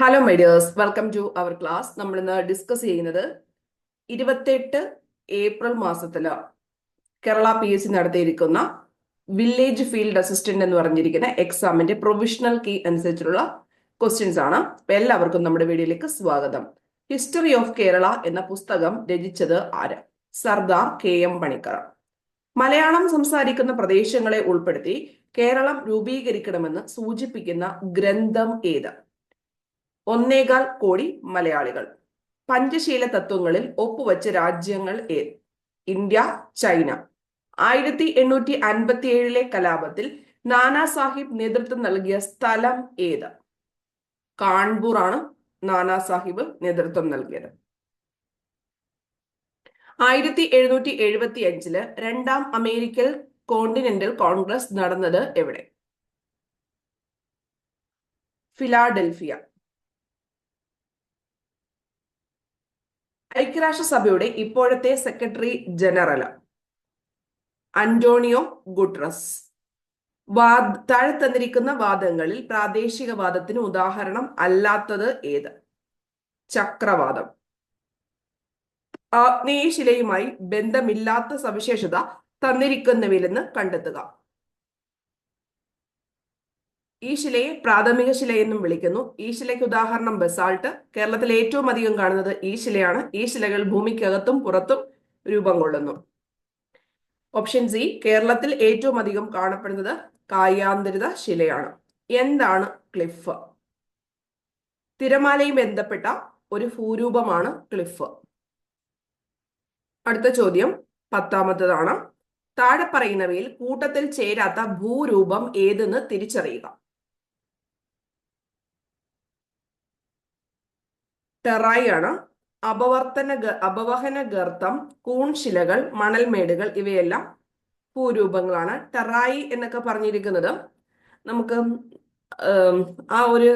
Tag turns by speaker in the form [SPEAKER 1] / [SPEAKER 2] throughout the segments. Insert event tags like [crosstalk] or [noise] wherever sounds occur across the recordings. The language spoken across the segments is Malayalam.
[SPEAKER 1] Hello my dears welcome to our class നമ്മൾ ഇന്ന് ഡിസ്കസ് ചെയ്യുന്നത് ഇരുപത്തെട്ട് ഏപ്രിൽ മാസത്തിൽ കേരള പി എസ് സി നടത്തിയിരിക്കുന്ന വില്ലേജ് ഫീൽഡ് അസിസ്റ്റന്റ് എന്ന് പറഞ്ഞിരിക്കുന്ന എക്സാമിന്റെ പ്രൊവിഷണൽ കീ അനുസരിച്ചുള്ള ക്വസ്റ്റ്യൻസ് ആണ്. എല്ലാവർക്കും നമ്മുടെ വീഡിയോയിലേക്ക് സ്വാഗതം. ഹിസ്റ്ററി ഓഫ് കേരള എന്ന പുസ്തകം രചിച്ചത് ആര്? Sardar K M Panikkar. Malayalam സംസാരിക്കുന്ന പ്രദേശങ്ങളെ ഉൾപ്പെടുത്തി കേരളം രൂപീകരിക്കണമെന്ന് സൂചിപ്പിക്കുന്ന ഗ്രന്ഥം ഏത്? ഒന്നേകാൽ കോടി മലയാളികൾ. പഞ്ചശീല തത്വങ്ങളിൽ ഒപ്പുവച്ച രാജ്യങ്ങൾ ഏത്? India China. ആയിരത്തി എണ്ണൂറ്റി അൻപത്തി ഏഴിലെ കലാപത്തിൽ നാനാ സാഹിബ് നേതൃത്വം നൽകിയ സ്ഥലം ഏത്? കാൺപൂർ ആണ് നാനാ സാഹിബ് നേതൃത്വം നൽകിയത്. ആയിരത്തി എഴുന്നൂറ്റി എഴുപത്തി അഞ്ചിൽ രണ്ടാം അമേരിക്കൻ കോണ്ടിനെന്റൽ കോൺഗ്രസ് നടന്നത് എവിടെ? ഫിലാഡൽഫിയ. ഐക്യരാഷ്ട്രസഭയുടെ ഇപ്പോഴത്തെ സെക്രട്ടറി ജനറൽ അന്റോണിയോ ഗുട്രസ്. വാദ് താഴെ തന്നിരിക്കുന്ന വാദങ്ങളിൽ പ്രാദേശികവാദത്തിന് ഉദാഹരണം അല്ലാത്തത് ഏത്? ചക്രവാദം. ആഗ്നേയശിലയുമായി ബന്ധമില്ലാത്ത സവിശേഷത തന്നിരിക്കുന്നവയിലെന്ന് കണ്ടെത്തുക. ഈ ശിലയെ പ്രാഥമിക ശില എന്നും വിളിക്കുന്നു. ഈ ശിലയ്ക്ക് ഉദാഹരണം ബസാൾട്ട്. കേരളത്തിൽ ഏറ്റവും അധികം കാണുന്നത് ഈ ശിലയാണ്. ഈ ശിലകൾ ഭൂമിക്കകത്തും പുറത്തും രൂപം കൊള്ളുന്നു. ഓപ്ഷൻ സി കേരളത്തിൽ ഏറ്റവും അധികം കാണപ്പെടുന്നത് കായാന്തരിത ശിലയാണ്. എന്താണ് ക്ലിഫ് തിരമാലയും ബന്ധപ്പെട്ട ഒരു ഭൂരൂപമാണ് ക്ലിഫ് അടുത്ത ചോദ്യം പത്താമത്തതാണ്. താഴെ പറയുന്നവയിൽ കൂട്ടത്തിൽ ചേരാത്ത ഭൂരൂപം ഏതെന്ന് തിരിച്ചറിയുക. ടെറായി ആണ് അപവർത്തന അപവഹന ഗർത്തം കൂൺശിലകൾ മണൽമേടുകൾ ഇവയെല്ലാം ഭൂരൂപങ്ങളാണ്. ടെറായി എന്നൊക്കെ പറഞ്ഞിരിക്കുന്നത് നമുക്ക് ആ ഒരു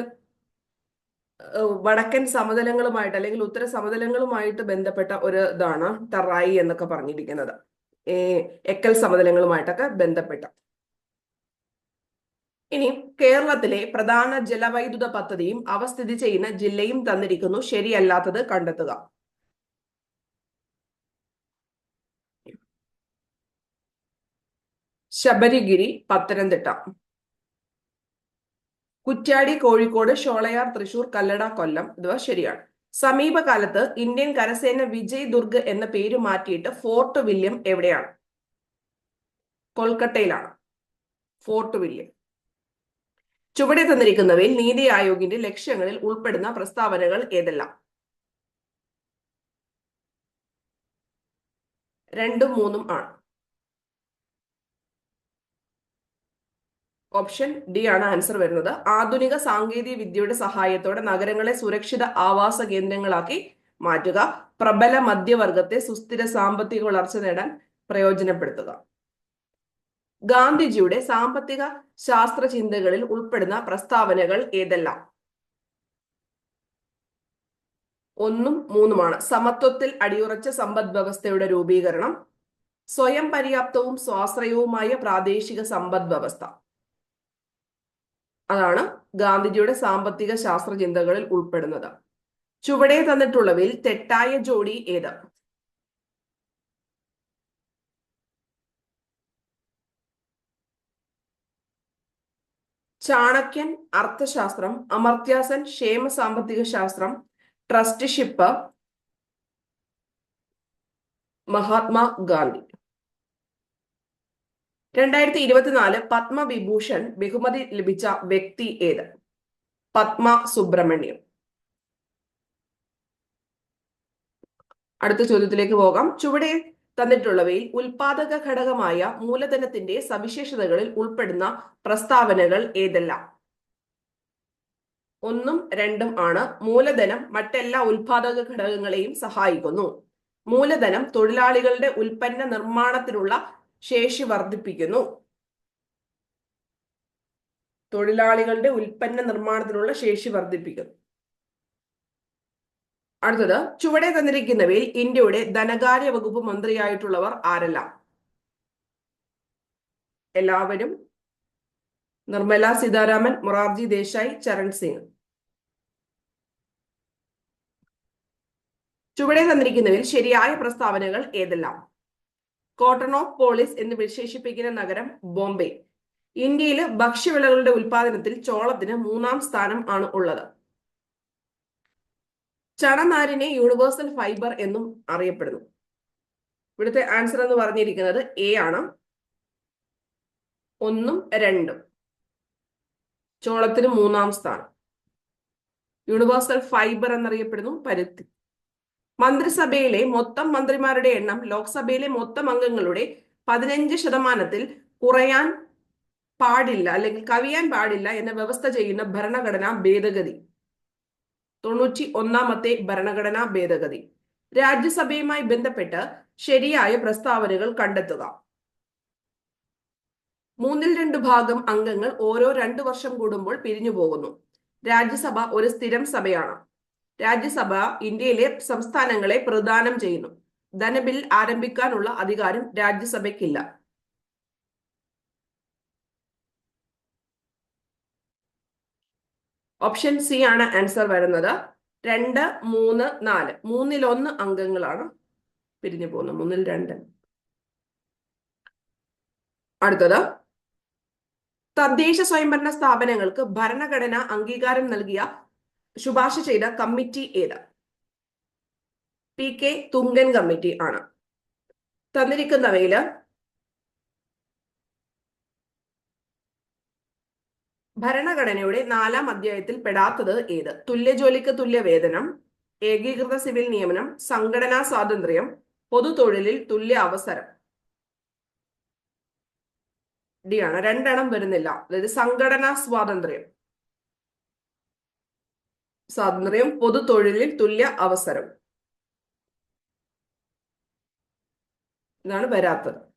[SPEAKER 1] വടക്കൻ സമതലങ്ങളുമായിട്ട് അല്ലെങ്കിൽ ഉത്തര സമതലങ്ങളുമായിട്ട് ബന്ധപ്പെട്ട ഒരു ഇതാണ് ടെറായി എന്നൊക്കെ പറഞ്ഞിരിക്കുന്നത്. എക്കൽ സമതലങ്ങളുമായിട്ടൊക്കെ ബന്ധപ്പെട്ട. ഇനി കേരളത്തിലെ പ്രധാന ജലവൈദ്യുത പദ്ധതിയും അവ സ്ഥിതി ചെയ്യുന്ന ജില്ലയും തന്നിരിക്കുന്നു. ശരിയല്ലാത്തത് കണ്ടെത്തുക. ശബരിഗിരി പത്തനംതിട്ട. കുറ്റ്യാടി കോഴിക്കോട് ഷോളയാർ തൃശൂർ കല്ലട കൊല്ലം ഇവ ശരിയാണ്. സമീപകാലത്ത് ഇന്ത്യൻ കരസേന വിജയ് ദുർഗ് എന്ന പേര് മാറ്റിയിട്ട് ഫോർട്ട് വില്യം എവിടെയാണ്? കൊൽക്കട്ടയിലാണ്. Fort William. ചുവടെ തന്നിരിക്കുന്നവയിൽ നീതി ആയോഗിന്റെ ലക്ഷ്യങ്ങളിൽ ഉൾപ്പെടുന്ന പ്രസ്താവനകൾ ഏതെല്ലാം? രണ്ടും മൂന്നും ആണ്. ഓപ്ഷൻ ഡി ആണ് ആൻസർ വരുന്നത്. ആധുനിക സാങ്കേതിക വിദ്യയുടെ സഹായത്തോടെ നഗരങ്ങളെ സുരക്ഷിത ആവാസ കേന്ദ്രങ്ങളാക്കി മാറ്റുക പ്രബല മധ്യവർഗത്തെ സുസ്ഥിര സാമ്പത്തിക വളർച്ച നേടാൻ പ്രയോജനപ്പെടുത്തുക. ഗാന്ധിജിയുടെ സാമ്പത്തിക ശാസ്ത്ര ചിന്തകളിൽ ഉൾപ്പെടുന്ന പ്രസ്താവനകൾ ഏതെല്ലാം? ഒന്നും മൂന്നുമാണ്. സമത്വത്തിൽ അടിയുറച്ച സമ്പദ് വ്യവസ്ഥയുടെ രൂപീകരണം സ്വയം പര്യാപ്തവും സ്വാശ്രയവുമായ പ്രാദേശിക സമ്പദ് വ്യവസ്ഥ. അതാണ് ഗാന്ധിജിയുടെ സാമ്പത്തിക ശാസ്ത്ര ചിന്തകളിൽ ഉൾപ്പെടുന്നത്. ചുവടെ തന്നിട്ടുള്ളവയിൽ തെറ്റായ ജോഡി ഏത്? ചാണക്യൻ അർത്ഥശാസ്ത്രം അമർത്യാസൻ ക്ഷേമ സാമ്പത്തിക ശാസ്ത്രം ട്രസ്റ്റിഷിപ്പ് മഹാത്മാ ഗാന്ധി. രണ്ടായിരത്തി ഇരുപത്തിനാല് പത്മവിഭൂഷൺ ബഹുമതി ലഭിച്ച വ്യക്തി ഏത്? പത്മ സുബ്രഹ്മണ്യം. അടുത്ത ചോദ്യത്തിലേക്ക് പോകാം. ചുവടെ തന്നിട്ടുള്ളവയിൽ ഉൽപാദക ഘടകമായ മൂലധനത്തിന്റെ സവിശേഷതകളിൽ ഉൾപ്പെടുന്ന പ്രസ്താവനകൾ ഏതെല്ലാം? ഒന്നും രണ്ടും ആണ്. മൂലധനം മറ്റെല്ലാ ഉൽപാദക ഘടകങ്ങളെയും സഹായിക്കുന്നു. മൂലധനം തൊഴിലാളികളുടെ ഉൽപ്പന്ന നിർമ്മാണത്തിനുള്ള ശേഷി വർദ്ധിപ്പിക്കുന്നു. തൊഴിലാളികളുടെ ഉൽപ്പന്ന നിർമ്മാണത്തിനുള്ള ശേഷി വർദ്ധിപ്പിക്കുന്നു. അടുത്തത് ചുവടെ തന്നിരിക്കുന്നവയിൽ ഇന്ത്യയുടെ ധനകാര്യ വകുപ്പ് മന്ത്രിയായിട്ടുള്ളവർ ആരെല്ലാം? എല്ലാവരും നിർമ്മല സീതാരാമൻ മൊറാർജി ദേശായി ചരൺ സിംഗ്. ചുവടെ തന്നിരിക്കുന്നതിൽ ശരിയായ പ്രസ്താവനകൾ ഏതെല്ലാം? കോട്ടൺ ഓഫ് പോളിസ് എന്ന് വിശേഷിപ്പിക്കുന്ന നഗരം ബോംബെ. ഇന്ത്യയിൽ ഭക്ഷ്യവിളകളുടെ ഉൽപാദനത്തിൽ ചോളത്തിന് മൂന്നാം സ്ഥാനം ആണ് ഉള്ളത്. ചണനാരിനെ യൂണിവേഴ്സൽ ഫൈബർ എന്നും അറിയപ്പെടുന്നു. ഇവിടുത്തെ ആൻസർ എന്ന് പറഞ്ഞിരിക്കുന്നത് എ ആണ്. ഒന്നും രണ്ടും. ചോളത്തിന് മൂന്നാം സ്ഥാനം. യൂണിവേഴ്സൽ ഫൈബർ എന്നറിയപ്പെടുന്നു പരുത്തി. മന്ത്രിസഭയിലെ മൊത്തം മന്ത്രിമാരുടെ എണ്ണം ലോക്സഭയിലെ മൊത്തം അംഗങ്ങളുടെ പതിനഞ്ച് ശതമാനത്തിൽ കുറയാൻ പാടില്ല അല്ലെങ്കിൽ കവിയാൻ പാടില്ല എന്ന വ്യവസ്ഥ ചെയ്യുന്ന ഭരണഘടനാ ഭേദഗതി. തൊണ്ണൂറ്റി ഒന്നാമത്തെ ഭരണഘടനാ ഭേദഗതി. രാജ്യസഭയുമായി ബന്ധപ്പെട്ട് ശരിയായ പ്രസ്താവനകൾ കണ്ടെത്തുക. മൂന്നിൽ രണ്ട് ഭാഗം അംഗങ്ങൾ ഓരോ രണ്ടു വർഷം കൂടുമ്പോൾ പിരിഞ്ഞു പോകുന്നു. രാജ്യസഭ ഒരു സ്ഥിരം സഭയാണ്. രാജ്യസഭ ഇന്ത്യയിലെ സംസ്ഥാനങ്ങളെ പ്രദാനം ചെയ്യുന്നു. ധനബിൽ ആരംഭിക്കാനുള്ള അധികാരം രാജ്യസഭയ്ക്കില്ല. ഓപ്ഷൻ സി ആണ് ആൻസർ വരുന്നത്. രണ്ട് മൂന്ന് നാല്. മൂന്നിലൊന്ന് അംഗങ്ങളാണ് പിരിഞ്ഞു പോകുന്നത്. മൂന്നിൽ രണ്ട്. അടുത്തത്. തദ്ദേശ സ്വയംഭരണ സ്ഥാപനങ്ങൾക്ക് ഭരണഘടന അംഗീകാരം നൽകിയ ശുപാർശ ചെയ്ത കമ്മിറ്റി ഏത്? പി കെ തുങ്കൻ കമ്മിറ്റി ആണ്. തന്നിരിക്കുന്നവയിൽ ഭരണഘടനയുടെ നാലാം അധ്യായത്തിൽ പെടാത്തത് ഏത്? തുല്യ ജോലിക്ക് തുല്യ വേതനം ഏകീകൃത സിവിൽ നിയമനം സംഘടനാ സ്വാതന്ത്ര്യം പൊതു തൊഴിലിൽ തുല്യ അവസരം. ഡി ആണ്. രണ്ടെണ്ണം വരുന്നില്ല. അതായത് സംഘടനാ സ്വാതന്ത്ര്യം. സ്വാതന്ത്ര്യം പൊതു തൊഴിലിൽ തുല്യ അവസരം. ഇതാണ് വരാത്തത്.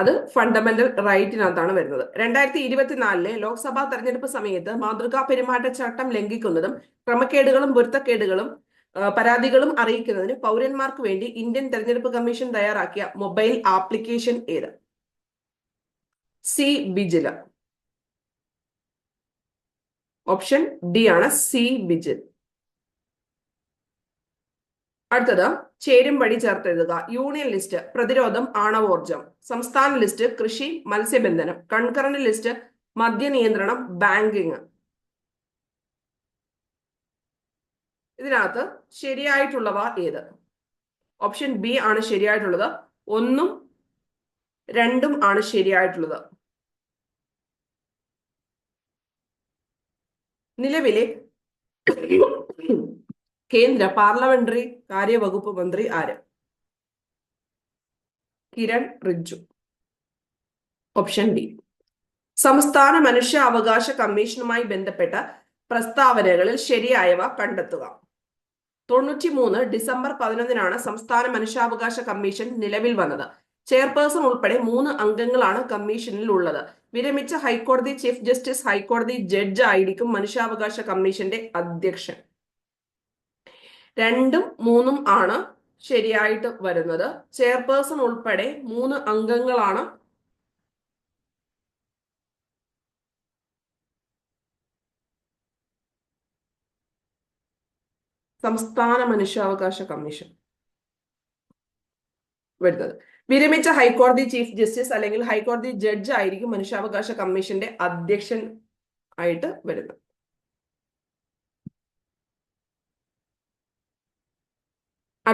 [SPEAKER 1] അത് ഫണ്ടമെന്റൽ റൈറ്റിനകത്താണ് വരുന്നത്. രണ്ടായിരത്തി ഇരുപത്തിനാലിലെ ലോക്സഭാ തെരഞ്ഞെടുപ്പ് സമയത്ത് മാതൃകാ പെരുമാറ്റച്ചട്ടം ലംഘിക്കുന്നതും ക്രമക്കേടുകളും പൊരുത്തക്കേടുകളും പരാതികളും അറിയിക്കുന്നതിന് പൗരന്മാർക്ക് വേണ്ടി ഇന്ത്യൻ തെരഞ്ഞെടുപ്പ് കമ്മീഷൻ തയ്യാറാക്കിയ മൊബൈൽ ആപ്ലിക്കേഷൻ ഏത്? സി ബിജില ഓപ്ഷൻ ഡി ആണ് സി ബിജിൽ അടുത്തത് ചേരും വഴി ചേർത്തെഴുതുക. യൂണിയൻ ലിസ്റ്റ് പ്രതിരോധം ആണവോർജം സംസ്ഥാന ലിസ്റ്റ് കൃഷി മത്സ്യബന്ധനം. കൺകറന്റ് ലിസ്റ്റ് മദ്യനിയന്ത്രണം ബാങ്കിങ് ഇതിനകത്ത് ശരിയായിട്ടുള്ളവ ഏത്? ഓപ്ഷൻ ബി ആണ് ശരിയായിട്ടുള്ളത്. ഒന്നും രണ്ടും ആണ് ശരിയായിട്ടുള്ളത്. നിലവിലെ കേന്ദ്ര പാർലമെന്ററി കാര്യവകുപ്പ് മന്ത്രി ആര്? കിരൺ റിജ്ജു. Option D. സംസ്ഥാന മനുഷ്യാവകാശ കമ്മീഷനുമായി ബന്ധപ്പെട്ട പ്രസ്താവനകളിൽ ശരിയായവ കണ്ടെത്തുക. തൊണ്ണൂറ്റി മൂന്ന് ഡിസംബർ പതിനൊന്നിനാണ് സംസ്ഥാന മനുഷ്യാവകാശ കമ്മീഷൻ നിലവിൽ വന്നത്. ചെയർപേഴ്സൺ ഉൾപ്പെടെ മൂന്ന് അംഗങ്ങളാണ് കമ്മീഷനിൽ ഉള്ളത് വിരമിച്ച ഹൈക്കോടതി ചീഫ് ജസ്റ്റിസ് ഹൈക്കോടതി ജഡ്ജ് ആയിരിക്കും മനുഷ്യാവകാശ കമ്മീഷന്റെ അധ്യക്ഷൻ. രണ്ടും മൂന്നും ആണ് ശരിയായിട്ട് വരുന്നത്. ചെയർപേഴ്സൺ ഉൾപ്പെടെ മൂന്ന് അംഗങ്ങളാണ്. സംസ്ഥാന മനുഷ്യാവകാശ കമ്മീഷൻ വരുന്നത്. വിരമിച്ച ഹൈക്കോടതി ചീഫ് ജസ്റ്റിസ് അല്ലെങ്കിൽ ഹൈക്കോടതി ജഡ്ജ് ആയിരിക്കും മനുഷ്യാവകാശ കമ്മീഷന്റെ അധ്യക്ഷൻ ആയിട്ട് വരുന്നത്.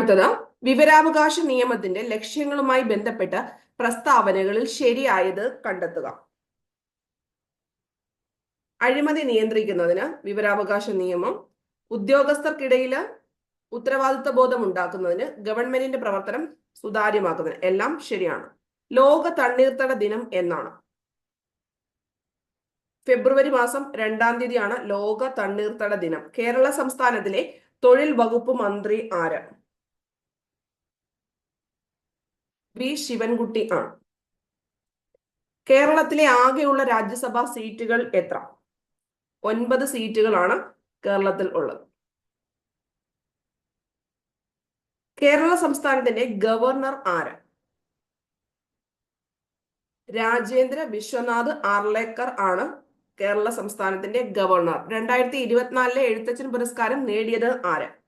[SPEAKER 1] അടുത്തത് വിവരാവകാശ നിയമത്തിന്റെ ലക്ഷ്യങ്ങളുമായി ബന്ധപ്പെട്ട പ്രസ്താവനകളിൽ ശരിയായത് കണ്ടെത്തുക. അഴിമതി നിയന്ത്രിക്കുന്നതിന് വിവരാവകാശ നിയമം ഉദ്യോഗസ്ഥർക്കിടയിൽ ഉത്തരവാദിത്വ ബോധം ഉണ്ടാക്കുന്നതിന് ഗവൺമെന്റിന്റെ പ്രവർത്തനം സുതാര്യമാക്കുന്നതിന് എല്ലാം ശരിയാണ്. ലോക തണ്ണീർത്തട ദിനം എന്നാണ്. ഫെബ്രുവരി മാസം രണ്ടാം തീയതിയാണ് ലോക തണ്ണീർത്തട ദിനം. കേരള സംസ്ഥാനത്തിലെ തൊഴിൽ വകുപ്പ് മന്ത്രി ആര്? വി ശിവൻകുട്ടി ആണ്. കേരളത്തിലെ ആകെയുള്ള രാജ്യസഭാ സീറ്റുകൾ എത്ര? ഒൻപത് സീറ്റുകളാണ് കേരളത്തിൽ ഉള്ളത്. കേരള സംസ്ഥാനത്തിന്റെ ഗവർണർ ആര്? രാജേന്ദ്ര വിശ്വനാഥ് ആർലേക്കർ ആണ് കേരള സംസ്ഥാനത്തിന്റെ ഗവർണർ. രണ്ടായിരത്തി ഇരുപത്തിനാലിലെ എഴുത്തച്ഛൻ പുരസ്കാരം നേടിയത് ആര്?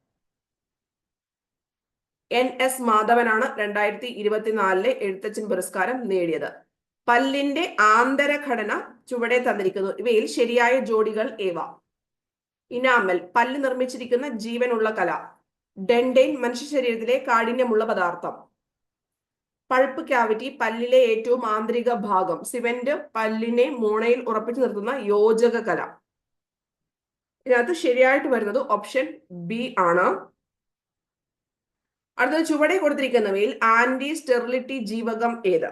[SPEAKER 1] എൻ എസ് മാധവനാണ് രണ്ടായിരത്തി ഇരുപത്തിനാലിലെ എഴുത്തച്ഛൻ പുരസ്കാരം നേടിയത്. പല്ലിന്റെ ആന്തരഘടന ചുവടെ തന്നിരിക്കുന്നു. ഇവയിൽ ശരിയായ ജോഡികൾ ഏവ? ഇനാമൽ പല്ല് നിർമ്മിച്ചിരിക്കുന്ന ജീവനുള്ള കല. ഡെൻഡെയിൻ മനുഷ്യ ശരീരത്തിലെ കാഠിന്യമുള്ള പദാർത്ഥം. പൾപ്പ് ക്യാവിറ്റി പല്ലിലെ ഏറ്റവും ആന്തരിക ഭാഗം. സിമെന്റ് പല്ലിനെ മോണയിൽ ഉറപ്പിച്ചു നിർത്തുന്ന യോജക കല ഇതിനകത്ത് ശരിയായിട്ട് വരുന്നത് ഓപ്ഷൻ ബി ആണ്. അടുത്തത് ചുവടെ കൊടുത്തിരിക്കുന്നവയിൽ ആന്റി സ്റ്റെറിലിറ്റി ജീവകം ഏത്?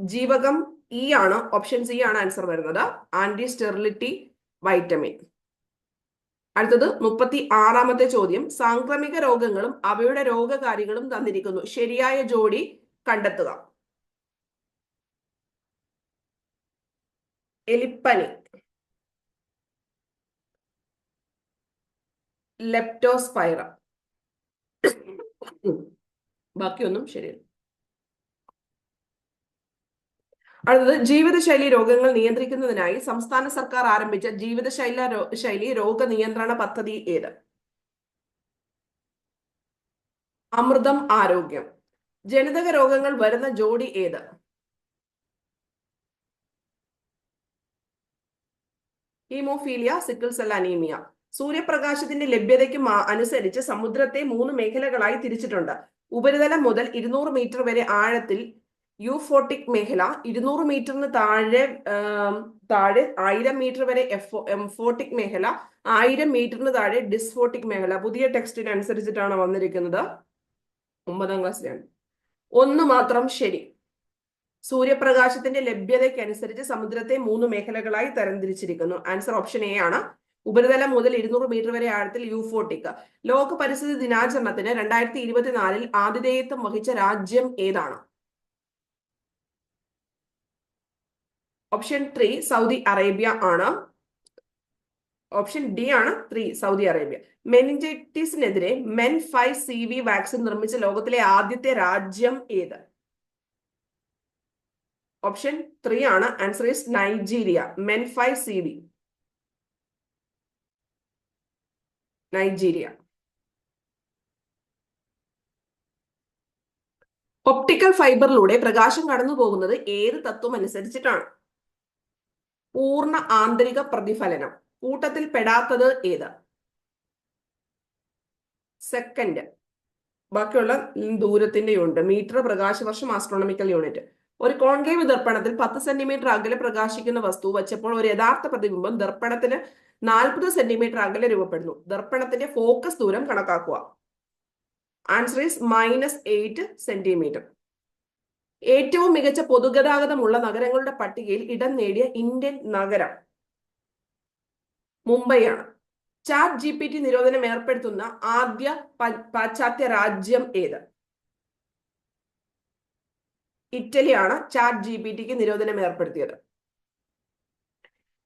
[SPEAKER 1] ജീവകം ഇ ആണ് ഓപ്ഷൻ സി ആണ് ആൻസർ വരുന്നത്. Anti sterility vitamin. അടുത്തത് മുപ്പത്തി ആറാമത്തെ ചോദ്യം. സാംക്രമിക രോഗങ്ങളും അവയുടെ രോഗകാരികളും തന്നിരിക്കുന്നു. ശരിയായ ജോഡി കണ്ടെത്തുക. എലിപ്പനി. ലെപ്റ്റോസ്പൈറ [laughs] ബാക്കിയൊന്നും ശരിയല്ല. അടുത്തത് ജീവിതശൈലി രോഗങ്ങൾ നിയന്ത്രിക്കുന്നതിനായി സംസ്ഥാന സർക്കാർ ആരംഭിച്ച ജീവിതശൈല ശൈലി രോഗ നിയന്ത്രണ പദ്ധതി ഏത്? അമൃതം ആരോഗ്യം. ജനിതക രോഗങ്ങൾ വരുന്ന ജോഡി ഏത്? Haemophilia sickle cell anaemia. സൂര്യപ്രകാശത്തിന്റെ ലഭ്യതയ്ക്ക് അനുസരിച്ച് സമുദ്രത്തെ മൂന്ന് മേഖലകളായി തിരിച്ചിട്ടുണ്ട്. ഉപരിതലം മുതൽ ഇരുന്നൂറ് മീറ്റർ വരെ ആഴത്തിൽ യൂഫോട്ടിക് മേഖല ഇരുന്നൂറ് മീറ്ററിന് താഴെ താഴെ ആയിരം മീറ്റർ വരെ എഫോ എംഫോട്ടിക് മേഖല ആയിരം മീറ്ററിന് താഴെ ഡിസ്ഫോട്ടിക് മേഖല. പുതിയ ടെക്സ്റ്റിന് അനുസരിച്ചിട്ടാണ് വന്നിരിക്കുന്നത്. ഒമ്പതാം ക്ലാസ്സിലാണ്. ഒന്ന് മാത്രം ശരി. സൂര്യപ്രകാശത്തിന്റെ ലഭ്യതയ്ക്ക് അനുസരിച്ച് സമുദ്രത്തെ മൂന്ന് മേഖലകളായി തരംതിരിച്ചിരിക്കുന്നു. ആൻസർ ഓപ്ഷൻ എ ആണ്. ഉപരിതലം മുതൽ ഇരുന്നൂറ് മീറ്റർ വരെ ആഴത്തിൽ യൂഫോട്ടിക് ലോക പരിസ്ഥിതി ദിനാചരണത്തിന് രണ്ടായിരത്തി ഇരുപത്തിനാലിൽ ആതിഥേയത്വം വഹിച്ച രാജ്യം ഏതാണ്? ഓപ്ഷൻ ത്രീ സൗദി അറേബ്യ ആണ്. ഓപ്ഷൻ ഡി ആണ് three Saudi Arabia മെനിഞ്ചൈറ്റിസിനെതിരെ men five C V vaccine നിർമ്മിച്ച ലോകത്തിലെ ആദ്യത്തെ രാജ്യം ഏത്? ഓപ്ഷൻ ത്രീ ആണ്. Answer is Nigeria men five C V Nigeria. Optical ഫൈബറിലൂടെ പ്രകാശം കടന്നു പോകുന്നത് ഏത് തത്വം അനുസരിച്ചിട്ടാണ് പൂർണ ആന്തരിക പ്രതിഫലനം. കൂട്ടത്തിൽ പെടാത്തത് ഏത്? സെക്കൻഡ് ബാക്കിയുള്ള ദൂരത്തിന്റെ ഉണ്ട് മീറ്റർ പ്രകാശവർഷം ആസ്ട്രോണമിക്കൽ യൂണിറ്റ് ഒരു കോൺകേവ് ദർപ്പണത്തിൽ പത്ത് സെന്റിമീറ്റർ അകലെ പ്രകാശിക്കുന്ന വസ്തു വച്ചപ്പോൾ ഒരു യഥാർത്ഥ പ്രതിബിംബം ദർപ്പണത്തിന് നാൽപ്പത് സെന്റിമീറ്റർ അകലെ രൂപപ്പെടുന്നു. ദർപ്പണത്തിന്റെ ഫോക്കസ് ദൂരം കണക്കാക്കുക. Answer is minus eight centimetre ഏറ്റവും മികച്ച പൊതുഗതാഗതമുള്ള നഗരങ്ങളുടെ പട്ടികയിൽ ഇടം നേടിയ ഇന്ത്യൻ നഗരം മുംബൈയാണ്. ചാറ്റ് ജി പി ടി നിരോധനം ഏർപ്പെടുത്തുന്ന ആദ്യ പാശ്ചാത്യ രാജ്യം ഏത്? ഇറ്റലിയാണ് ചാറ്റ് ജി പി ടിക്ക് നിരോധനം ഏർപ്പെടുത്തിയത്.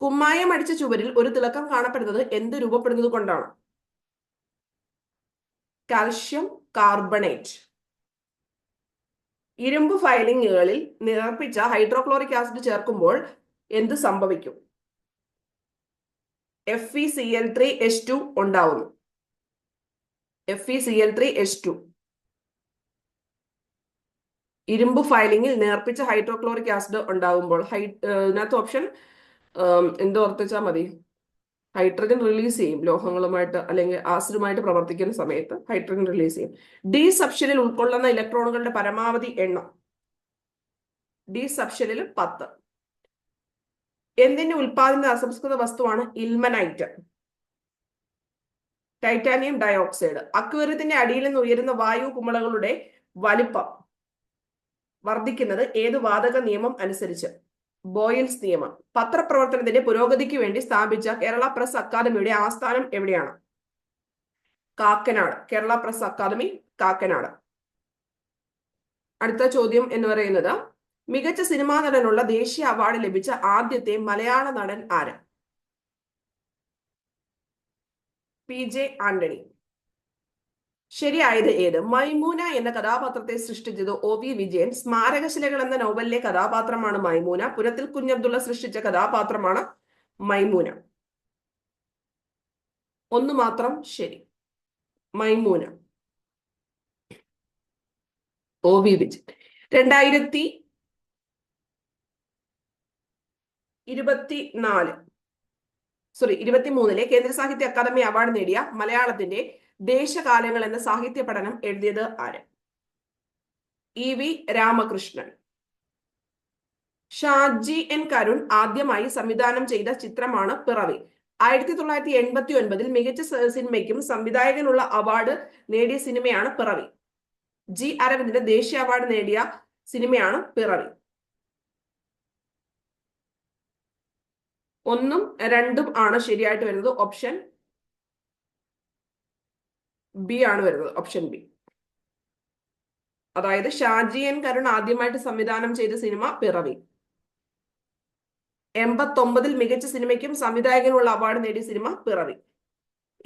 [SPEAKER 1] കുമ്മായം അടിച്ച ചുവരിൽ ഒരു തിളക്കം കാണപ്പെടുന്നത് എന്ത് രൂപപ്പെടുന്നത് കൊണ്ടാണ്? Calcium carbonate. ഇരുമ്പ് ഫയലിങ്ങുകളിൽ നിറപ്പിച്ച ഹൈഡ്രോക്ലോറിക് ആസിഡ് ചേർക്കുമ്പോൾ എന്ത് സംഭവിക്കും? F E C L three H two ഉണ്ടാവുന്നു. F E C L three H two ഇരുമ്പ് ഫയലിങ്ങിൽ നേർപ്പിച്ച ഹൈഡ്രോക്ലോറിക് ആസിഡ് ഉണ്ടാകുമ്പോൾ ഹൈ ഇതിനകത്ത് ഓപ്ഷൻ എന്തോ ഓർത്തിച്ചാൽ മതി. ഹൈഡ്രജൻ റിലീസ് ചെയ്യും ലോഹങ്ങളുമായിട്ട് അല്ലെങ്കിൽ ആസിഡുമായിട്ട് പ്രവർത്തിക്കുന്ന സമയത്ത് ഹൈഡ്രജൻ റിലീസ് ചെയ്യും. ഡി സബ്ഷനിൽ ഉൾക്കൊള്ളുന്ന ഇലക്ട്രോണുകളുടെ പരമാവധി എണ്ണം. ഡി സബ്ഷനിൽ പത്ത്. എന്തിന്റെ ഉൽപാദന അസംസ്കൃത വസ്തുവാണ് ഇൽമനൈറ്റ് ടൈറ്റാനിയം ഡയോക്സൈഡ് അക്വേറിയത്തിന്റെ അടിയിൽ നിന്ന് ഉയരുന്ന വായു കുമിളകളുടെ വലിപ്പം വർദ്ധിക്കുന്നത് ഏത് വാതക നിയമം അനുസരിച്ച്? ബോയിൽസ് നിയമം. പത്രപ്രവർത്തനത്തിന്റെ പുരോഗതിക്ക് വേണ്ടി സ്ഥാപിച്ച കേരള പ്രസ് അക്കാദമിയുടെ ആസ്ഥാനം എവിടെയാണ്? Kakkanad. Kerala press academy Kakkanad. അടുത്ത ചോദ്യം എന്ന് പറയുന്നത് മികച്ച സിനിമാ നടനുള്ള ദേശീയ അവാർഡ് ലഭിച്ച ആദ്യത്തെ മലയാള നടൻ ആര്? P J Antony. ശരിയായത് ഏത്? മൈമൂന എന്ന കഥാപാത്രത്തെ സൃഷ്ടിച്ചത് ഒ വി വിജയൻ. സ്മാരകശിലകൾ എന്ന നോവലിലെ കഥാപാത്രമാണ് മൈമൂന. പുരത്തിൽ കുഞ്ഞബ്ദുള്ള സൃഷ്ടിച്ച കഥാപാത്രമാണ് മൈമൂന. ഒന്ന് മാത്രം ശരി. മൈമൂന. O V Vijayan. രണ്ടായിരത്തി ഇരുപത്തിനാല്. സോറി ഇരുപത്തിമൂന്നിലെ കേന്ദ്ര സാഹിത്യ അക്കാദമി അവാർഡ് നേടിയ മലയാളത്തിന്റെ ദേശകാലങ്ങൾ എന്ന സാഹിത്യ പഠനം എഴുതിയത് ആര്? E V Ramakrishnan. Shaji N Karun ആദ്യമായി സംവിധാനം ചെയ്ത ചിത്രമാണ് പിറവി. ആയിരത്തി തൊള്ളായിരത്തി എൺപത്തി ഒൻപതിൽ മികച്ച സിനിമയ്ക്കും സംവിധായകനുള്ള അവാർഡ് നേടിയ സിനിമയാണ് പിറവി. ജി അരവിന്ദിന്റെ ദേശീയ അവാർഡ് നേടിയ സിനിമയാണ് പിറവി. ഒന്നും രണ്ടും ആണ് ശരിയായിട്ട് വരുന്നത്. ഓപ്ഷൻ ബി ആണ് വരുന്നത് ഓപ്ഷൻ ബി അതായത് ഷാജി എൻ കരുൺ ആദ്യമായിട്ട് സംവിധാനം ചെയ്ത സിനിമ പിറവി. എൺപത്തൊമ്പതിൽ മികച്ച സിനിമയ്ക്കും സംവിധായകനുള്ള അവാർഡ് നേടിയ സിനിമ പിറവി.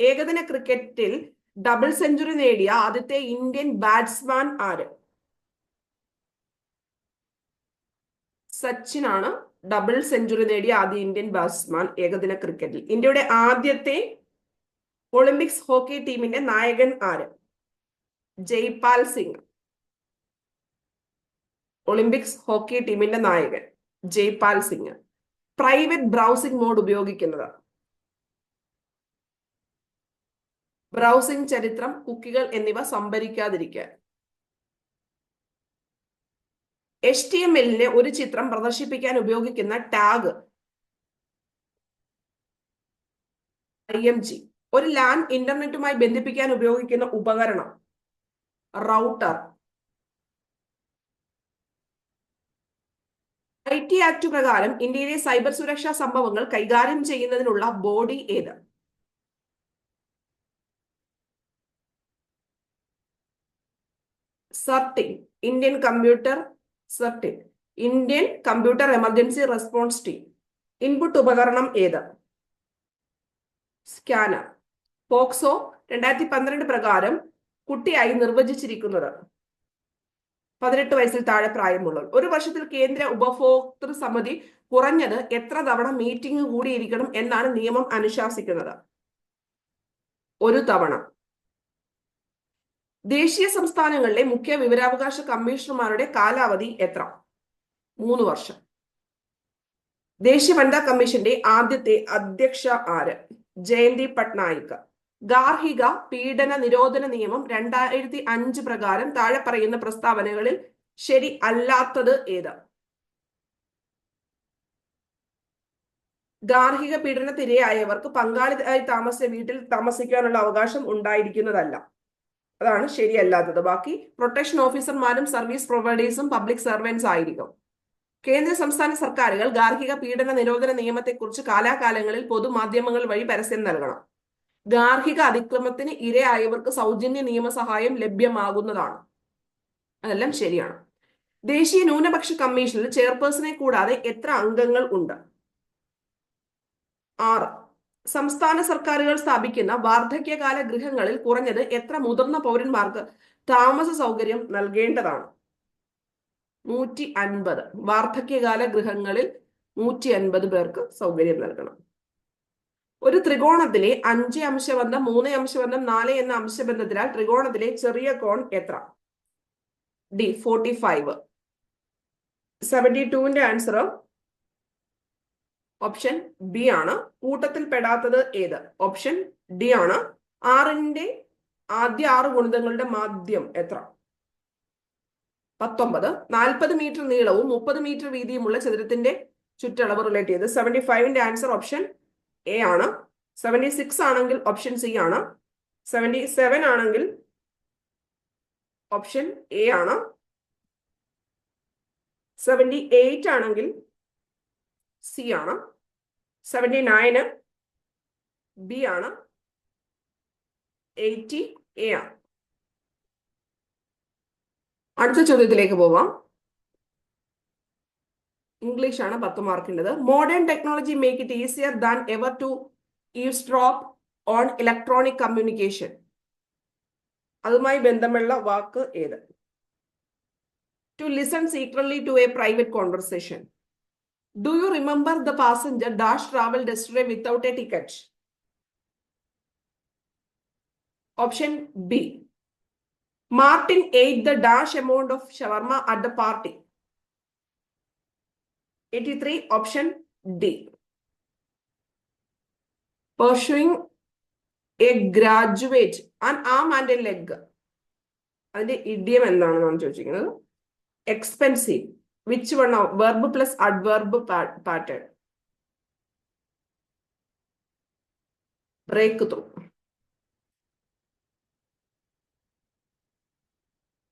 [SPEAKER 1] ഏകദിന ക്രിക്കറ്റിൽ ഡബിൾ സെഞ്ചുറി നേടിയ ആദ്യത്തെ ഇന്ത്യൻ ബാറ്റ്സ്മാൻ ആര്? സച്ചിൻ ആണ് ഡബിൾ സെഞ്ചുറി നേടിയ ആദ്യ ഇന്ത്യൻ ബാറ്റ്സ്മാൻ ഏകദിന ക്രിക്കറ്റിൽ. ഇന്ത്യയുടെ ആദ്യത്തെ ഒളിമ്പിക്സ് ഹോക്കി ടീമിന്റെ നായകൻ ആര്? ജയ്പാൽ സിംഗ്. ഒളിമ്പിക്സ് ഹോക്കി ടീമിന്റെ നായകൻ Jaipal Singh. Private browsing mode ഉപയോഗിക്കുന്നത് ബ്രൗസിംഗ് ചരിത്രം കുക്കികൾ എന്നിവ സംഭരിക്കാതിരിക്കാൻ. എച്ച് ടി എം എല്ലിനെ ഒരു ചിത്രം പ്രദർശിപ്പിക്കാൻ ഉപയോഗിക്കുന്ന ടാഗ്. ഐ എം ജി ഒരു ലാൻ ഇന്റർനെറ്റുമായി ബന്ധിപ്പിക്കാൻ ഉപയോഗിക്കുന്ന ഉപകരണം. റൗട്ടർ. ഐ ടി ആക്ട് പ്രകാരം ഇന്ത്യയിലെ സൈബർ സുരക്ഷാ സംഭവങ്ങൾ കൈകാര്യം ചെയ്യുന്നതിനുള്ള ബോഡി ഏത്? CERT In. Indian computer CERT In. Indian computer emergency response team. Input ഉപകരണം ഏത്? സ്കാനർ. പോക്സോ രണ്ടായിരത്തി പന്ത്രണ്ട് പ്രകാരം കുട്ടിയായി നിർവചിച്ചിരിക്കുന്നത്. പതിനെട്ട് വയസ്സിൽ താഴെ പ്രായമുള്ളവർ. ഒരു വർഷത്തിൽ കേന്ദ്ര ഉപഭോക്തൃ സമിതി കുറഞ്ഞത് എത്ര തവണ മീറ്റിംഗ് കൂടിയിരിക്കണം എന്നാണ് നിയമം അനുശാസിക്കുന്നത്. ഒരു തവണ. ദേശീയ സംസ്ഥാനങ്ങളിലെ മുഖ്യ വിവരാവകാശ കമ്മീഷണർമാരുടെ കാലാവധി എത്ര? മൂന്ന് വർഷം. ദേശീയ വനിതാ കമ്മീഷന്റെ ആദ്യത്തെ അധ്യക്ഷ ആര്? ജയന്തി പട്നായിക്. ഗാർഹിക പീഡന നിരോധന നിയമം രണ്ടായിരത്തി അഞ്ച് പ്രകാരം താഴെ പറയുന്ന പ്രസ്താവനകളിൽ ശരി അല്ലാത്തത് ഏത്? ഗാർഹിക പീഡനത്തിരയായവർക്ക് പങ്കാളിയായി താമസിച്ച വീട്ടിൽ താമസിക്കാനുള്ള അവകാശം ഉണ്ടായിരിക്കുന്നതല്ല. അതാണ് ശരിയല്ലാത്തത് ബാക്കി പ്രൊട്ടക്ഷൻ ഓഫീസർമാരും സർവീസ് പ്രൊവൈഡേഴ്സും പബ്ലിക് സർവൻസ് ആയിരിക്കും. കേന്ദ്ര സംസ്ഥാന സർക്കാരുകൾ ഗാർഹിക പീഡന നിരോധന നിയമത്തെക്കുറിച്ച് കാലാകാലങ്ങളിൽ പൊതുമാധ്യമങ്ങൾ വഴി പരസ്യം നൽകണം. ഗാർഹിക അതിക്രമത്തിന് ഇരയായവർക്ക് സൗജന്യ നിയമസഹായം ലഭ്യമാകുന്നതാണ്. അതെല്ലാം ശരിയാണ്. ദേശീയ ന്യൂനപക്ഷ കമ്മീഷനിൽ ചെയർപേഴ്സണെ കൂടാതെ എത്ര അംഗങ്ങൾ ഉണ്ട്? ആറ്. സംസ്ഥാന സർക്കാരുകൾ സ്ഥാപിക്കുന്ന വാർദ്ധക്യകാല ഗൃഹങ്ങളിൽ കുറഞ്ഞത് എത്ര മുതിർന്ന പൗരന്മാർക്ക് താമസ സൗകര്യം നൽകേണ്ടതാണ്? നൂറ്റി അൻപത്. വാർദ്ധക്യകാല ഗൃഹങ്ങളിൽ നൂറ്റി അൻപത് പേർക്ക് സൗകര്യം നൽകണം. ഒരു ത്രികോണത്തിലെ അഞ്ച് അംശബന്ധം മൂന്ന് അംശബന്ധം നാല് എന്ന അംശബന്ധത്തിനാൽ ത്രികോണത്തിലെ ചെറിയ കോൺ എത്ര? ഡി ഫോർട്ടി ഫൈവ് സെവന്റി ടുവിന്റെ ആൻസർ ഓപ്ഷൻ ബി ആണ്. കൂട്ടത്തിൽ പെടാത്തത് ഏത്? ഓപ്ഷൻ ഡി ആണ്. ആറിന്റെ ആദ്യ ആറ് ഗുണിതങ്ങളുടെ മാധ്യം എത്ര? പത്തൊമ്പത്. നാൽപ്പത് മീറ്റർ നീളവും മുപ്പത് മീറ്റർ വീതിയുമുള്ള ചതുരത്തിന്റെ ചുറ്റളവ് റിലേറ്റ് ചെയ്ത്. സെവന്റി ഫൈവിന്റെ ആൻസർ ഓപ്ഷൻ എ ആണ്. സെവന്റി സിക്സ് ആണെങ്കിൽ ഓപ്ഷൻ സി ആണ്. സെവന്റി സെവൻ ആണെങ്കിൽ ഓപ്ഷൻ എ ആണ്. സെവന്റി എയ്റ്റ് ആണെങ്കിൽ സി ആണ്. സെവന്റി നയന് ബി ആണ്. എയ്റ്റി എ ആണ്. അടുത്ത ചോദ്യത്തിലേക്ക് പോവാം. ഇംഗ്ലീഷ് ആണ് പത്ത് മാർക്കിന്റെത്. Modern technology make it easier than ever to eavesdrop on electronic communication അതുമായി ബന്ധമുള്ള വാക്ക് ഏത്? To listen secretly to a private conversation do you remember the passenger dash travel ഡെസ്റ്റേ without a ticket option B Martin ate the dash amount of shawarma at the party eighty three option D pursuing a graduate an arm and a leg അതിന്റെ ഇഡിയം എന്താണെന്നാണ് ചോദിച്ചിരിക്കുന്നത്? Expensive which one verb plus adverb pattern break through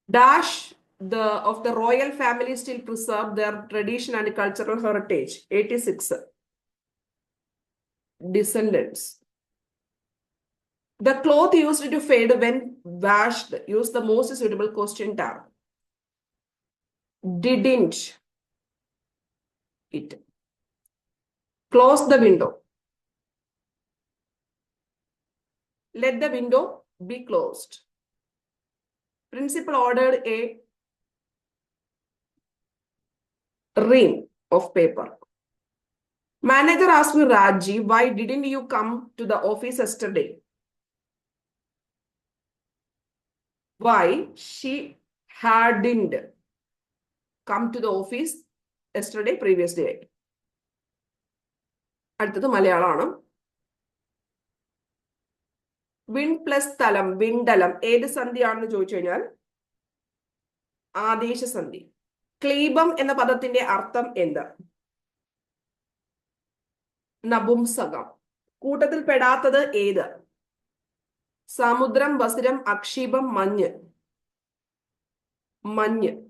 [SPEAKER 1] dash the of the royal family still preserve their tradition and cultural heritage. 86 descendants. The cloth used to fade when washed use the most suitable question tag didn't it? Close the window. Let the window be closed. Principal ordered a ream of paper. Manager asked me, Raji, why didn't you come to the office yesterday? Why she hadn't come to the office yesterday, previous day. അടുത്തത് മലയാളമാണ് വിൺ പ്ലസ് സ്ഥലം വിണ്ടലം ഏത് സന്ധിയാണെന്ന് ചോദിച്ചു കഴിഞ്ഞാൽ ആദേശ സന്ധി ക്ലീബം എന്ന പദത്തിന്റെ അർത്ഥം എന്ത്? നപുംസകം കൂട്ടത്തിൽ പെടാത്തത് ഏത്? സമുദ്രം വസുരം അക്ഷീപം മഞ്ഞ്. മഞ്ഞ്.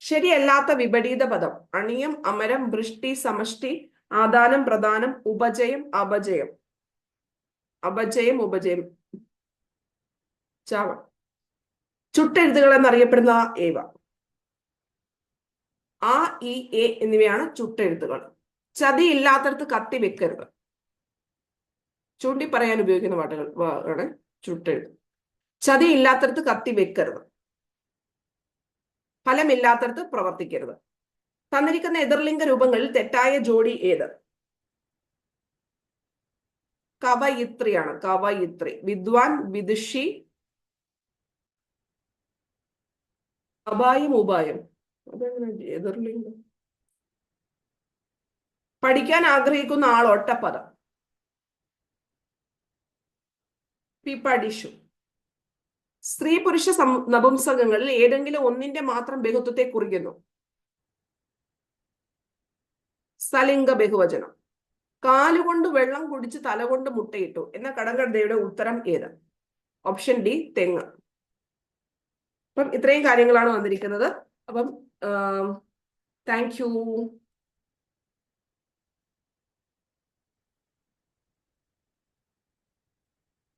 [SPEAKER 1] ശരിയല്ലാത്ത വിപരീത പദം. അണിയം അമരം വൃഷ്ടി സമഷ്ടി ആദാനം പ്രധാനം ഉപജയം അപജയം. അപജയം ഉപജയം. ചാവ. ചുട്ടെഴുത്തുകൾ എന്നറിയപ്പെടുന്ന ഏവ. ആ ഇ എ എന്നിവയാണ് ചുട്ടെഴുത്തുകൾ. ചതി ഇല്ലാത്തടത്ത് കത്തി വെക്കരുത്. ചൂണ്ടി പറയാൻ ഉപയോഗിക്കുന്ന വാട്ടുകൾ ആണ് ചുട്ടെഴുത്ത്. ചതി ഇല്ലാത്തടത്ത് കത്തി വെക്കരുത്. ഫലമില്ലാത്തടത്ത് പ്രവർത്തിക്കരുത്. തന്നിരിക്കുന്ന എതിർലിംഗ രൂപങ്ങളിൽ തെറ്റായ ജോഡി ഏത്? കവയിത്രിയാണ്. കവയിത്രി. വിദ്വാൻ വിദുഷി അപായം ഉപായം അതെങ്ങനെ എതിർലിംഗം പഠിക്കാൻ ആഗ്രഹിക്കുന്ന ആൾ ഒട്ടപ്പദം പിപ്പടിഷു സ്ത്രീ പുരുഷ നപുംസകങ്ങളിൽ ഏതെങ്കിലും ഒന്നിന്റെ മാത്രം ബഹുത്വത്തെ കുറിക്കുന്നു. സലിംഗ ബഹുവചനം. കാലുകൊണ്ട് വെള്ളം കുടിച്ച് തലകൊണ്ട് മുട്ടയിട്ടു. എന്ന കടങ്കഥയുടെ ഉത്തരം ഏത്? ഓപ്ഷൻ ഡി തെങ്ങ്. അപ്പം ഇത്രയും കാര്യങ്ങളാണ് വന്നിരിക്കുന്നത്. അപ്പം താങ്ക് യു